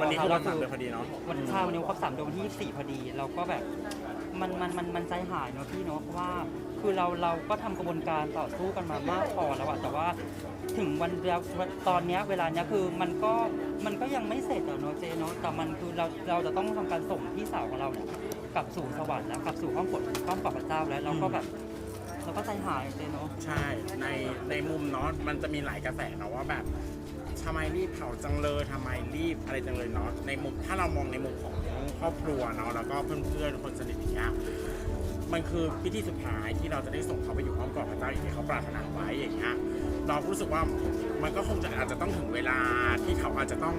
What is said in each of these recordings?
วันนี้คือวันสามเดือนพอดีเนาะวันชาวันนี้ครบสามเดือนวันที่24พอดีเราก็แบบมันมันมันมันใจหายเนาะพี่เนาะเพราะว่าคือเราเราก็ทำกระบวนการต่อสู้กันมามากพอแล้วอะแต่ว่าถึงวันเดียวตอนเนี้ยเวลาเนี้ยคือมันก็มันก็ยังไม่เสร็จอะเนาะเจเนาะแต่มันคือเราเราจะต้องทำการส่งพี่สาวของเราเนี่ยกลับสู่สวรรค์แล้วกลับสู่ห้องกดห้องปพระเจ้าแล้วเราก็แบบเราก็ใจหายเจเนาะใช่ในในมุมเนาะมันจะมีหลายกระแสเนาะว่าแบบ ทำไมรีบเผาจังเลยทำไมรีบอะไรจังเลยเนาะในมุมถ้าเรามองในมุมของครอบครัวเนาะแล้วก็เพื่อนๆคนสนิทอย่างเงี้ยมันคือพิธีสุดท้ายที่เราจะได้ส่งเขาไปอยู่ห้องกอดพระเจ้าอย่างที่เขาปรารถนาไว้อย่างเงี้ยเรารู้สึกว่ามันก็คงจะอาจจะต้องถึงเวลาที่เขาอาจจะต้อง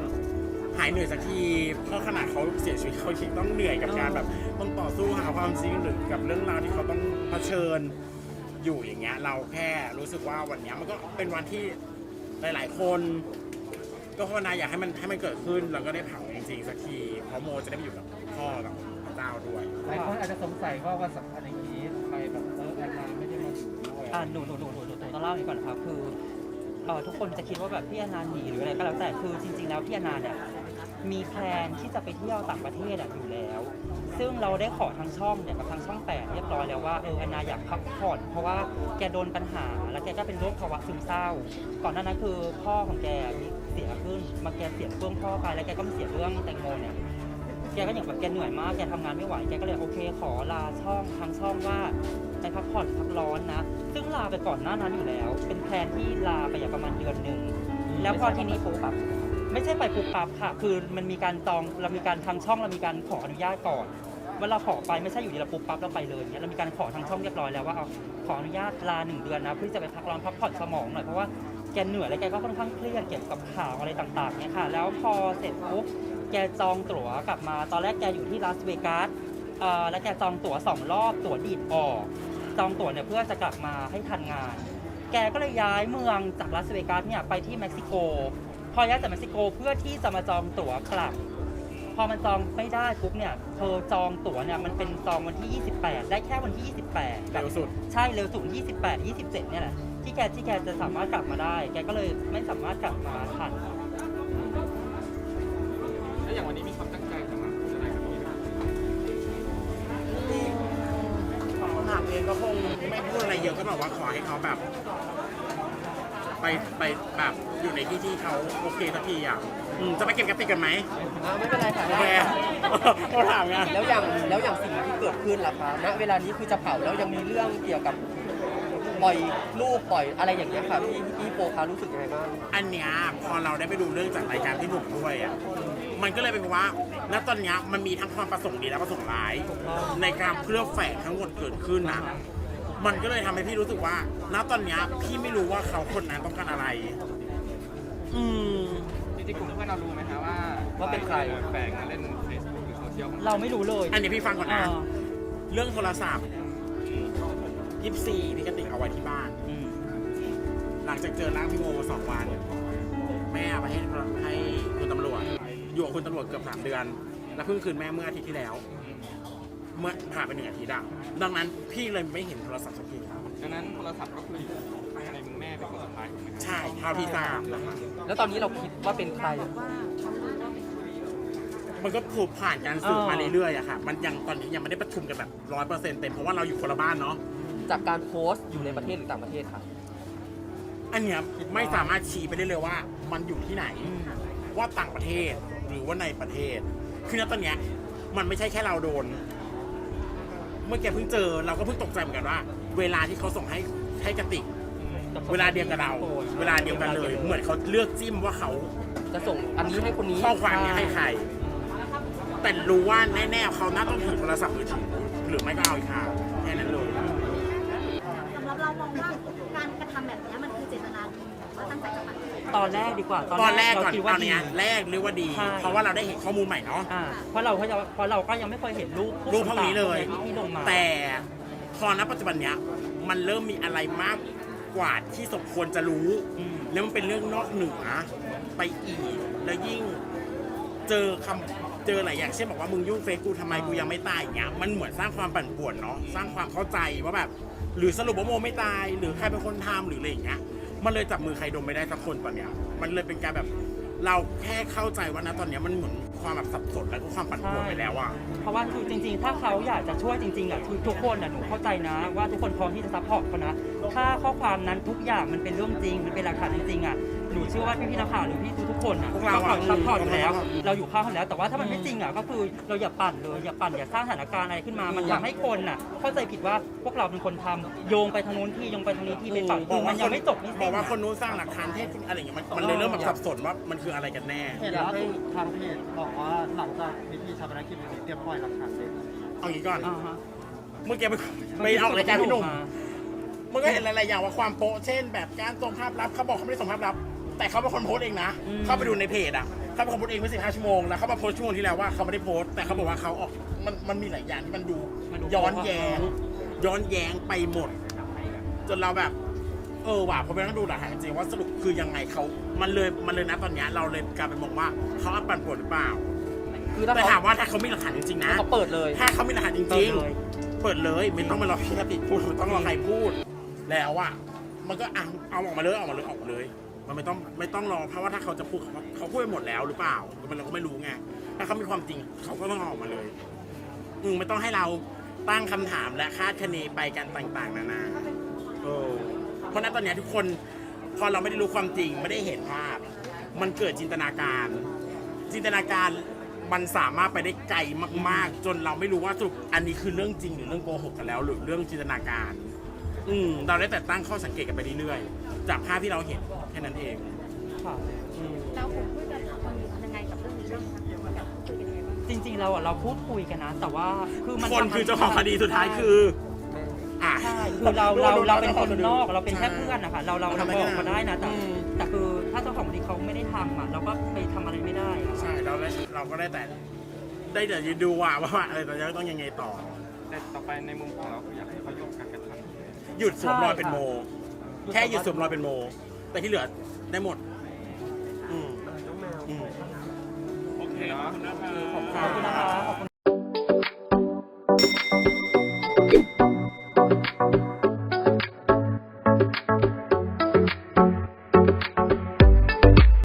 หายเหนื่อยสักที เพราะขนาดเขาเสียชีวิตเขายังต้องเหนื่อยกับการแบบต้องต่อสู้หาความจริงหรือกับเรื่องราวที่เขาต้องเผชิญอยู่อย่างเงี้ยเราแค่รู้สึกว่าวันเนี้ยมันก็เป็นวันที่หลาย ๆ คน ก็ภาวนาอยากให้มันให้มันเกิดขึ้นแล้วก็ได้เผาจริงๆสักทีเพราะโมจะได้ไปอยู่กับพ่อกับพระเจ้าด้วยหลายคนอาจจะสงสัยว่าวันสำคัญอย่างนี้ทำไมแบบเออแอนนาไม่ได้มาอยู่ด้วยอ่าหนูหนูหนูหนูหนูต้องเล่าอย่างนี้ก่อนนะครับคือเออทุกคนจะคิดว่าแบบพี่อนันต์หนีหรืออะไรก็แล้วแต่คือจริง ๆ แล้วพี่อนันต์เนี่ยมีแพลนที่จะไปเที่ยวต่างประเทศอะอยู่แล้ว ซึ่งเราได้ขอทางช่องเนี่ยกับทางช่องแปดเรียบร้อยแล้วว่าเออแอนนาอยากพักผ่อนเพราะว่าแกโดนปัญหา แล้วแกก็เป็นโรคภาวะซึมเศร้า ก่อนหน้านั้นคือพ่อของแกมีเสียขึ้นมาแกเสียเรื่องพ่อไปแล้วแกก็มาเสียเรื่องแตงโมเนี่ยแกก็อย่างแบบแกเหนื่อยมากแกทำงานไม่ไหวแกก็เลยโอเค ขอลาช่องทางช่องว่าไปพักผ่อนพักร้อนนะ ซึ่งลาไปก่อนหน้านั้นอยู่แล้ว เป็นแพลนที่ลาไปอย่างประมาณเดือนหนึ่งแล้วพอทีนี้ปุ๊บแบบ ไม่ใช่ไปปุ๊บปั๊บค่ะ คือมันมีการจองเรามีการทางช่องเรามีการขออนุญาตก่อนว่าเราขอไปไม่ใช่อยู่ดีเราปุ๊บปั๊บเราไปเลยเนี่ยเรามีการขอทางช่องเรียบร้อยแล้วว่าเอาขออนุญาตลาหนึ่งเดือนนะเพื่อจะไปพักร้อนพักผ่อนสมองหน่อยเพราะว่าแกเหนื่อยและแกก็ค่อนข้างเครียดเกี่ยวกับข่าวอะไรต่างๆเนี่ยค่ะ แล้วพอเสร็จปุ๊บแกจองตั๋วกลับมา ตอนแรกแกอยู่ที่ลาสเวกัสเอ่อแล้วแกจองตั๋วสองรอบตั๋วดีดออกจองตั๋วเนี่ยเพื่อจะกลับมาให้ทันงาน แกก็เลยย้ายเมืองจากลาสเวกัสเนี่ยไปที่เม็กซิโก พอย้ายจากเม็กซิโกเพื่อที่จะมาจองตั๋วกลับ พอมันจองไม่ได้ปุ๊บเนี่ยเธอจองตั๋วเนี่ยมันเป็นจองวันที่ 28 ได้แค่วันที่ 28เร็วสุด ใช่เร็วสุด28 27เนี่ยแหละที่แกที่แกจะสามารถกลับมาได้ แกก็เลยไม่สามารถกลับมาทันแล้วอย่างวันนี้มีความตั้งใจจะมาพูดอะไรกับพี่ไหมคำถามเองก็คงไม่พูดอะไรเยอะก็แบบว่าขอให้เขาแบบ ไปไปแบบอยู่ในที่ที่เขาโอเคสักทีอะอืมจะไปเก็บกระติกกันไหมอ่าไม่เป็นไรค่ะโอเคเขาถามไงแล้วอย่างแล้วอย่างสิ่งที่เกิดขึ้นล่ะคะณเวลานี้คือจะเผาแล้วยังมีเรื่องเกี่ยวกับปล่อยรูปปล่อยอะไรอย่างเงี้ยค่ะพี่พี่โปคะรู้สึกยังไงบ้างอันเนี้ยพอเราได้ไปดูเรื่องจากรายการที่หนุ่มด้วยอะมันก็เลยเป็นว่าณตอนเนี้ยมันมีทั้งความประสงค์ดีและประสงค์ร้าย ในการเคลือบแฝงทั้งหมดเกิดขึ้นนะ มันก็เลยทำให้พี่รู้สึกว่า ณ ตอนเนี้ยพี่ไม่รู้ว่าเขาคนนั้นต้องการอะไร อืม จริงๆกลุ่มเพื่อนเรารู้ไหมคะว่าว่าเป็นใคร แฝงมาเล่นเฟซบุ๊กหรือโซเชียลของเราไม่รู้เลยอันนี้พี่ฟังก่อนนะอ่าเรื่องโทรศัพท์ยี่สี่พี่กติกเอาไว้ที่บ้าน อืมหลังจากเจอร่างพี่โมสองวัน แม่เอาไปให้ให้คุณตำรวจ อยู่กับคุณตำรวจเกือบสามเดือน แล้วเพิ่งคืนแม่เมื่ออาทิตย์ที่แล้ว เมื่อผ่านไปหนึ่งอาทิตย์อะดังนั้นพี่เลยไม่เห็นโทรศัพท์สักทีดังนั้นโทรศัพท์ก็คืออยู่ในมือแม่เป็นคนสุดท้ายถูกไหมครับใช่เท่าที่ทราบนะคะแล้วตอนนี้เราคิดว่าเป็นใคร มันก็ถูกผ่านการสืบเออมาเรื่อยๆอะค่ะมันยังตอนนี้ยังไม่ได้ประชุมกันแบบร้อยเปอร์เซ็นต์เต็มเพราะว่าเราอยู่คนละบ้านเนาะ จากการโพสต์อยู่ในประเทศหรือต่างประเทศค่ะอันเนี้ยไม่สามารถชี้ไปได้เลยว่า มันอยู่ที่ไหน ว่าต่างประเทศหรือว่าในประเทศ คือณตอนเนี้ยมันไม่ใช่แค่เราโดน เมื่อแกเพิ่งเจอเราก็เพิ่งตกใจเหมือนกันว่า เวลาที่เขาส่งให้ให้กระติก เวลาเดียวกับเรา เวลาเดียวกันเลย เหมือนเขาเลือกจิ้มว่าเขาจะส่งอันนี้ให้คนนี้ข้อความเนี้ให้ใคร แต่รู้ว่าแน่ๆเขาน่าต้องถือโทรศัพท์มือถือหรือไม่ก็เอาอีกทางแค่นั้นเลย ตอนแรกดีกว่าตอนแรกก่อนเราคิดตว่าอนเนี้ยดีแรกเรียกว่าดี ใช่ เพราะว่าเราได้เห็นข้อมูลใหม่เนาะ อ่าเพราะเราเพราะเราเพราะเราก็ยังไม่เคยเห็นรูปรูปพวกนี้เลยที่ที่ลงมา แต่พอณปัจจุบันเนี้ยมันเริ่มมีอะไรมากกว่าที่สมควรจะรู้ อืม แล้วมันเป็นเรื่องนอกเหนือไปอีก แล้วยิ่งเจอคำเจอหลายอย่างเช่นบอกว่ามึงยุ่งเฟซกูทำไมกูยังไม่ตายอย่างเงี้ยมันเหมือนสร้างความปั่นป่วนเนาะสร้างความเข้าใจว่าแบบ หรือสรุปว่าโมไม่ตาย หรือใครเป็นคนทำหรืออะไรอย่างเงี้ย มันเลยจับมือใครดมไม่ได้สักคนตอนเนี้ยมันเลยเป็นการแบบเราแค่เข้าใจว่านะตอนเนี้ยมันเหมือนความแบบสับสนและก็ความปั่นป่วนไปแล้วอะ เพราะว่าคือจริงๆ ถ้าเขาอยากจะช่วยจริงๆอะคือทุกคนอะหนูเข้าใจนะ ว่าทุกคนพร้อมที่จะซัพพอร์ตเขานะ ถ้าข้อความนั้นทุกอย่างมันเป็นเรื่องจริง มันเป็นหลักฐานจริงๆอะ หนูเชื่อว่าพี่ๆนักข่าวหรือพี่ทุกๆคนอะพวกเราอะซัพพอร์ตอยู่แล้วอืมเราอยู่ข้างเขาแล้ว แต่ว่าถ้ามันไม่จริงอะก็คือเราอย่าปั่นเลยอย่าปั่นอย่าสร้างสถานการณ์อะไรขึ้นมา มันทำให้คนอะเข้าใจผิดว่าพวกเราเป็นคนทำโยงไปทางนู้นที่โยงไปทางนี้ที่ไปฝั่งคือมันยังไม่จบไม่บอสิ้กนว่าอะคนนู้นสร้างหลักฐานเท็จอะไรอย่างเงี้ยมันมันเลยเริ่มแบบสับสนว่ามันคืออะไรกันแน่ เห็นล่าสุดทางเพจบอกว่าหลังจากพิธีชาปนกิจวันนี้เตรียมปล่อยหลักฐานเด็ดเอางี้ก่อน อ่าฮะ เมื่อกี้ไปไปออกรายการพี่หนุ่มมันก็เห็นหลายๆอย่างว่าความโป๊ะเช่น แบบการส่งภาพลับเขาบอกเขาไม่ได้ส่งภาพลับ แต่เขาเป็นคนโพสต์เองนะ อืม เข้าไปดูในเพจอะเขาเป็นคนโพสต์เองเมื่อ15ชั่วโมงแล้วเขามาโพสต์ชั่วโมงที่แล้วว่าเขาไม่ได้โพสต์แต่เขาบอกว่าเขาออกมันมันมีหลายอย่างที่มันดูมันดู ย้อนแย้ง ย้อนแย้งไปหมด จนเราแบบ เออว่ะพอไปนั่งดูหลักฐานจริงๆว่าสรุปคือยังไงเขามันเลยมันเลยนะตอนเนี้ยเราเลยกลายเป็นมองว่าเขาอัปปั่นป่วนหรือเปล่าคือถ้าแต่เขาถามว่าถ้าเขามีหลักฐานจริงๆนะ ถ้าเขาเปิดเลยถ้าเขามีหลักฐานจเปิริดงเลย ๆ เปิดเลยไม่ต้องมารอพี่กติกพูดไม่ต้องรอใครพูด แล้วอะมันก็อะเอาออกมาเลยเอาออกมาเลยออกมาเลย มันไม่ต้องไม่ต้องรอเพราะว่าถ้าเขาจะพูดเขาเขาพูดไปหมดแล้วหรือเปล่ามันเราก็ไม่รู้ไงถ้าเขามีความจริงเขาก็ต้องออกมาเลยอืมไม่ต้องให้เราตั้งคำถามและคาดคะเนไปกันต่าง ๆ นานาเออเพราะฉะนั้นตอนเนี้ยทุกคนพอเราไม่ได้รู้ความจริงไม่ได้เห็นภาพ มันเกิดจินตนาการ จินตนาการมันสามารถไปได้ไกลมาก ๆ จนเราไม่รู้ว่าสรุปอันนี้คือเรื่องจริงหรือเรื่องโกหกกันแล้ว หรือเรื่องจินตนาการ อืมเราได้แต่ตั้งข้อสังเกตกันไปเรื่อยๆจากภาพที่เราเห็น ค่นั้นเองค่ะแล้วผมพูดจะทำยังไงกับเรื่องนี้บ้างคะเดี๋ยวคุยกันยังไงบ้างจริงๆเราอะเราพูดคุยกันนะ แต่ว่าคือมันคนทำคือเจ้าของคดีสุดท้ายคืออะ ใช่คือเราเราเราเป็นคนนอกเราเป็นแค่เพื่อนนะคะเราเราเราเราทำได้บอกแค่นั้นเขาได้นะแต่อืม แต่คือถ้าเจ้าของคดีเขาไม่ได้ทำอะเราก็ไปทำอะไรไม่ได้อะ ใช่เราได้เราก็ได้แต่ ได้แต่ยืนดูว่าว่าอะไรต่อจะต้องยังไงต่อ แต่ต่อไปในมุมของเราคืออยากให้เขายกการกระทำ หยุดสวมรอยเป็นโม แค่หยุดสวมรอยเป็นโม แต่ที่เหลือได้หมด อืมอืมโอเคเนาะขอบคุณนะคะ